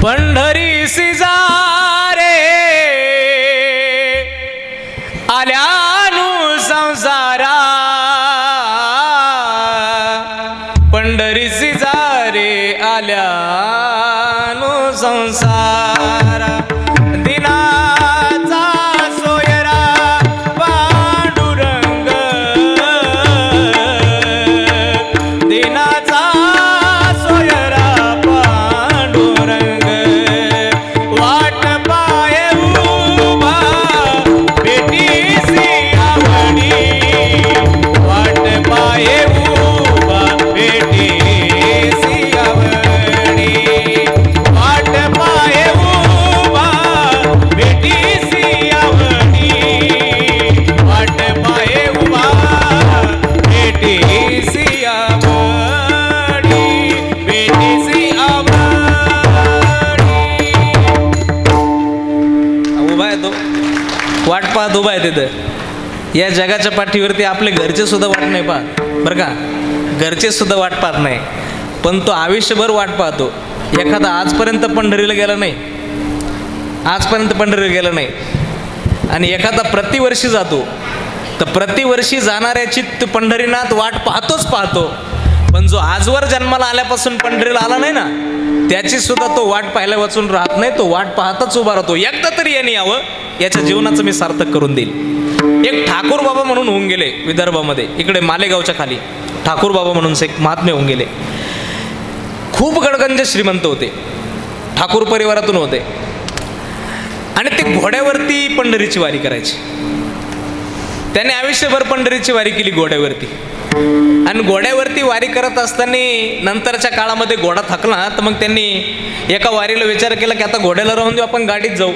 பண்ட वाट पाहत उभा आहे तिथं. या जगाच्या पाठीवरती आपले घरचे सुद्धा वाट नाही पाहत. बरं का? घरचे सुद्धा वाट पाहत नाही. पण तो आयुष्यभर वाट पाहतो. एखादा आजपर्यंत पंढरीला गेला नाही. आजपर्यंत पंढरीला गेला नाही. आणि एखादा प्रतिवर्षी जातो. तर प्रतिवर्षी जाणाऱ्याची पंढरीनाथ वाट पाहतोच पाहतो. पण जो आजवर जन्माला आल्यापासून पंढरीला आला नाही ना त्याची सुद्धा तो वाट पाहायला वाचून राहत नाही. तो वाट पाहतच उभा राहतो. एकदा तरी याने यावं. याच्या जीवनाचं मी सार्थक करून देईल. एक ठाकूर बाबा म्हणून होऊन गेले विदर्भामध्ये. इकडे मालेगावच्या खाली ठाकूर बाबा म्हणून एक महात्मे होऊन गेले. खूप गडगंज श्रीमंत होते. ठाकूर परिवारातून होते. आणि ते घोड्यावरती पंढरीची वारी करायची. त्याने आयुष्यभर पंढरीची वारी केली घोड्यावरती. आणि घोड्यावरती वारी करत असताना नंतरच्या काळामध्ये घोडा थकला तर मग त्यांनी एका वारीला विचार केला की आता घोड्याला राहून देऊ आपण गाडीत जाऊ.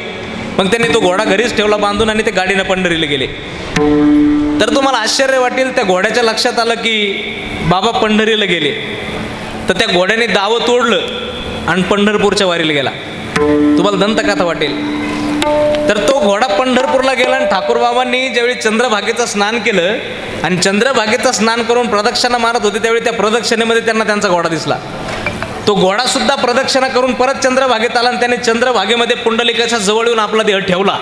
मग त्यांनी तो घोडा घरीच ठेवला बांधून आणि ते गाडीनं पंढरीला गेले. तर तुम्हाला आश्चर्य वाटेल त्या घोड्याच्या लक्षात आलं की बाबा पंढरीला गेले. तर त्या घोड्याने दावं तोडलं आणि पंढरपूरच्या वारीला गेला. तुम्हाला दंतकथा वाटेल. तर तो घोडा पंढरपूरला गेला आणि ठाकूर बाबांनी ज्यावेळी चंद्रभागेचं स्नान केलं आणि चंद्रभागेचं स्नान करून प्रदक्षिणा मारत होते त्यावेळी त्या प्रदक्षिणेमध्ये त्यांना त्यांचा घोडा दिसला. तो घोडा सुद्धा प्रदक्षिणा करून परत चंद्रभागेत आला आणि त्याने चंद्रभागेमध्ये पुंडलिकाच्या जवळ येऊन आपला देह ठेवला.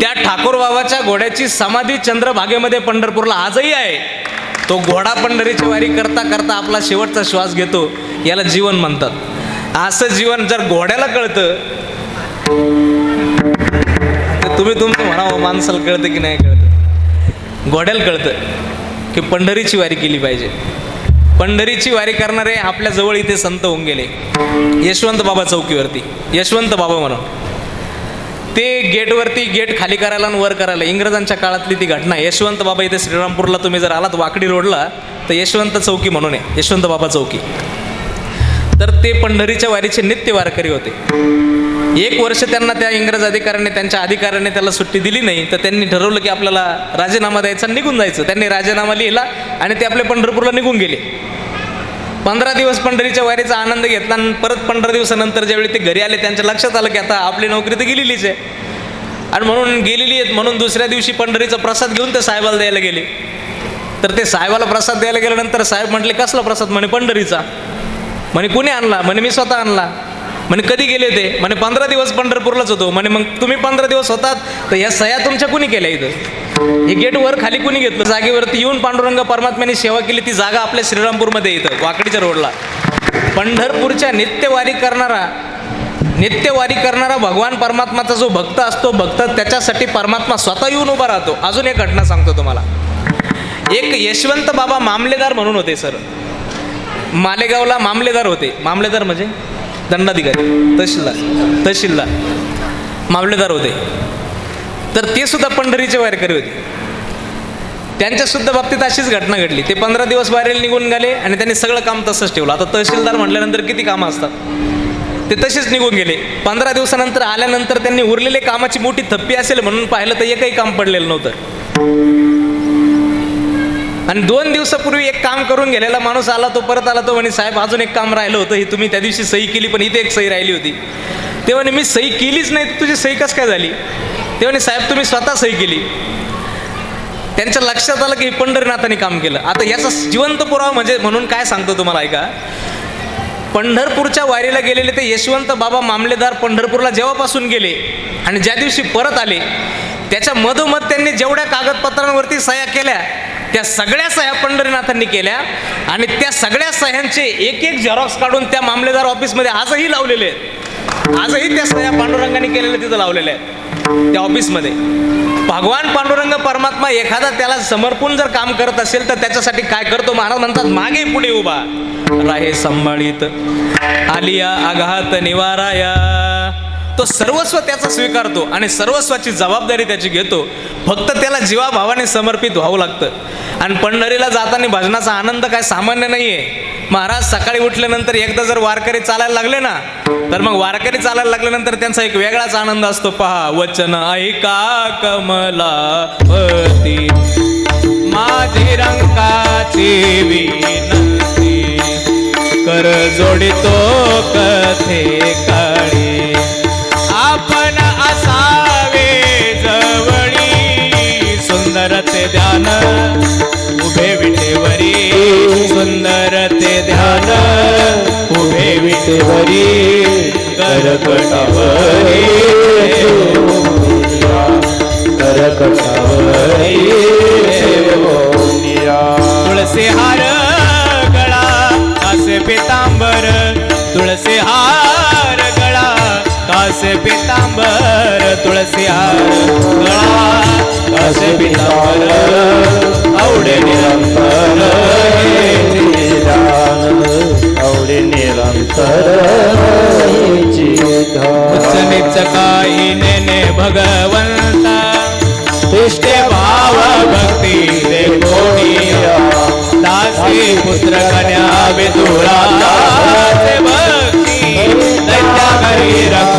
त्या ठाकूर बाबाच्या घोड्याची समाधी चंद्रभागेमध्ये पंढरपूरला आजही आहे. तो घोडा पंढरीची वारी करता करता आपला शेवटचा श्वास घेतो याला जीवन म्हणतात. असं जीवन जर घोड्याला कळतं तर तुम्ही तुमचं म्हणावं माणसाला कळतं की नाही कळतं? घोड्याला कळतं की पंढरीची वारी केली पाहिजे. पंढरीची वारी करणारे आपल्या जवळ इथे संत होऊन गेले. यशवंत बाबा चौकीवरती. यशवंत बाबा म्हणून. ते गेटवरती गेट खाली करायला आणि वर करायला. इंग्रजांच्या काळातली ती घटना. यशवंत बाबा इथे श्रीरामपूरला तुम्ही जर आलात वाकडी रोडला तर यशवंत चौकी म्हणून आहे. यशवंत बाबा चौकी. तर ते पंढरीच्या वारीचे नित्य वारकरी होते. एक वर्ष त्यांना त्या इंग्रज अधिकाऱ्याने त्यांच्या अधिकाऱ्याने त्याला सुट्टी दिली नाही तर त्यांनी ठरवलं की आपल्याला राजीनामा द्यायचा आणि निघून जायचं. त्यांनी राजीनामा लिहिला आणि ते आपले पंढरपूरला निघून गेले. पंधरा दिवस पंढरीच्या वारीचा आनंद घेतला आणि परत पंधरा दिवसानंतर ज्यावेळी ते घरी आले त्यांच्या लक्षात आलं की आता आपली नोकरी तर गेलेलीच आहे. आणि म्हणून गेलेली आहेत म्हणून दुसऱ्या दिवशी पंढरीचा प्रसाद घेऊन ते साहेबाला द्यायला गेले. तर ते साहेबाला प्रसाद द्यायला गेल्यानंतर साहेब म्हटले कसला प्रसाद? म्हणे पंढरीचा. म्हणे कुणी आणला? म्हणे मी स्वतः आणला. म्हणे कधी गेले ते? म्हणे पंधरा दिवस पंढरपूरलाच होतो. म्हणे मग तुम्ही पंधरा दिवस होतात तर या सह्या तुमच्या कुणी केल्या इथं? हे गेट वर खाली कुणी घेतलं? जागेवरती येऊन पांडुरंग परमात्म्याने सेवा केली ती जागा आपल्या श्रीरामपूरमध्ये इथं वाकडीच्या रोडला पंढरपूरच्या नित्यवारी करणारा नित्यवारी करणारा भगवान परमात्माचा जो भक्त असतो भक्त त्याच्यासाठी परमात्मा स्वतः येऊन उभा राहतो. अजून एक घटना सांगतो तुम्हाला. एक यशवंत बाबा मामलेदार म्हणून होते सर. मालेगावला मामलेदार होते. मामलेदार म्हणजे? दंडाधिकारी तहसीलदार तहसीलदार मामलेदार होते. तर ते सुद्धा पंढरीचे वारकरी होते. त्यांच्यासुद्धा बाबतीत अशीच घटना घडली. ते पंधरा दिवस बाहेर निघून गेले आणि त्यांनी सगळं काम तसंच ठेवलं. आता तहसीलदार म्हटल्यानंतर किती कामं असतात? ते तसेच निघून गेले. पंधरा दिवसानंतर आल्यानंतर त्यांनी उरलेले कामाची मोठी थप्पी असेल म्हणून पाहिलं तर एकही काम पडलेलं नव्हतं. आणि दोन दिवसापूर्वी एक काम करून गेलेला माणूस आला तो परत आला तो म्हणे साहेब अजून एक काम राहिलं होतं ही तुम्ही त्या दिवशी सही केली पण इथे एक सही राहिली होती. ते म्हणे मी सही केलीच नाही तुझी सही कसं काय झाली? ते म्हणे साहेब तुम्ही स्वतः सही केली. त्यांच्या लक्षात आलं की पंढरनाथाने पंढरीनाथाने काम केलं. आता याचा जिवंत पुरावा म्हणजे म्हणून काय सांगतो तुम्हाला ऐका. पंढरपूरच्या वारीला गेलेले ते यशवंत बाबा मामलेदार पंढरपूरला जेव्हापासून गेले आणि ज्या दिवशी परत आले त्याच्या मधोमध त्यांनी जेवढ्या कागदपत्रांवरती सह्या केल्या त्या सगळ्या सह्या पंढरीनाथांनी केल्या आणि त्या सगळ्या सह्यांचे एक एक झेरॉक्स काढून त्या मामलेदार ऑफिसमध्ये आजही लावलेले आहेत. आजही त्या सह्या पांडुरंगाने केलेल्या तिथं लावलेल्या आहेत त्या ऑफिसमध्ये. भगवान पांडुरंग परमात्मा एखादा त्याला समर्पून जर काम करत असेल तर त्याच्यासाठी काय करतो? महाराज म्हणतात मागे पुढे उभा. राहे संभाळीत आलिया आघात निवाराया. तो सर्वस्व त्याचा स्वीकारतो आणि सर्वस्वाची जबाबदारी त्याची घेतो. फक्त त्याला जीवाभावाने समर्पित व्हावं लागतं. आणि पंढरीला जाताना भजनाचा आनंद काय सामान्य नाही आहे महाराज सकाळी उठल्यानंतर एकदा जर वारकरी चालायला लागले ना तर मग वारकरी चालायला लागल्यानंतर त्यांचा एक वेगळाच आनंद असतो. पहा वचन ऐका कमलापती माझी रंगाची विनंती. कर जोडितो कथे का सुंदर ते ध्यान, उभे विटेवरी। सुंदर ते ध्यान, उभे विटेवरी। करकटावरी। तुळसी हार गळा कासे पितांबर तुळसी हार कासे पितांबर तुळसी हार गळा कासे पितांबर आवडे निरंतर आवडे निरंतर उच्च काही नेने भगवंता इष्टे भाव भक्ती दे कोणी दासी पुत्र कन्या विदुरा भक्ती दैत्या घरी रक्षी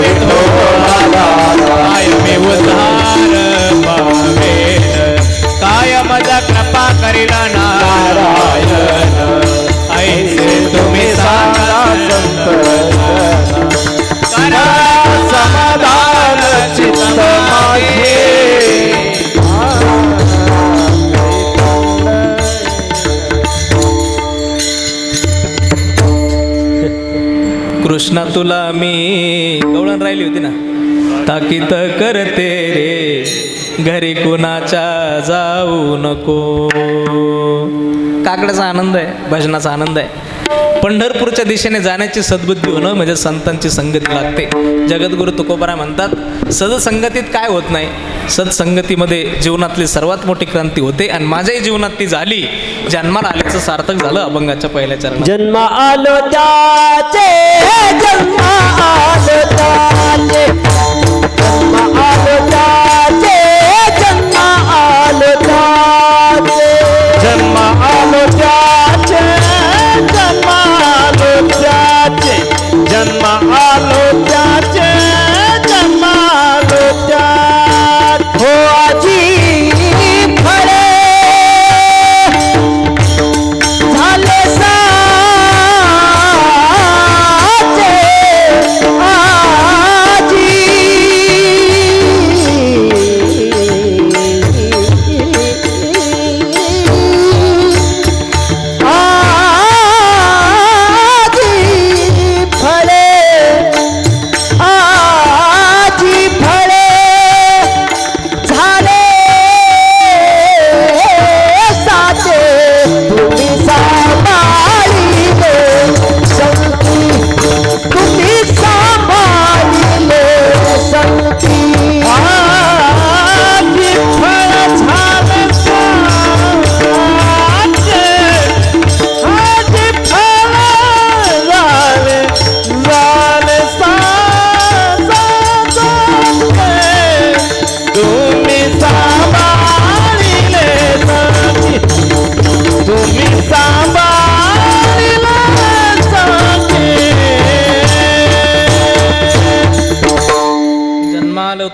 एक काय उद्धार कृपा करील नारायण ऐसे तुम्ही सांगा करा समाधान चित्त माझे कृष्णा तुला मी ताकीत करते रे. घरी कुणाच्या जाऊ नको. काकड्याचा आनंद आहे भजनाचा आनंद आहे. पंढरपूरच्या दिशेने जाण्याची सद्बुद्धी होणं म्हणजे संतांची संगती लागते. जगद्गुरु तुकोबरा म्हणतात सदसंगतीत काय होत नाही? सत्संगतीमध्ये जीवनातली सर्वात मोठी क्रांती होते आणि माझ्याही जीवनात ती झाली. जन्माला आल्याचं सार्थक झालं अभंगाच्या पहिल्या चरण जन्म आलो त्याचे जन्म आलो त्याचे.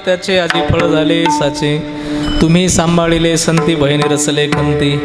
त्याचे आजी फळ झाले साचे. तुम्ही सांभाळिले संती बहिणी रसले खंती.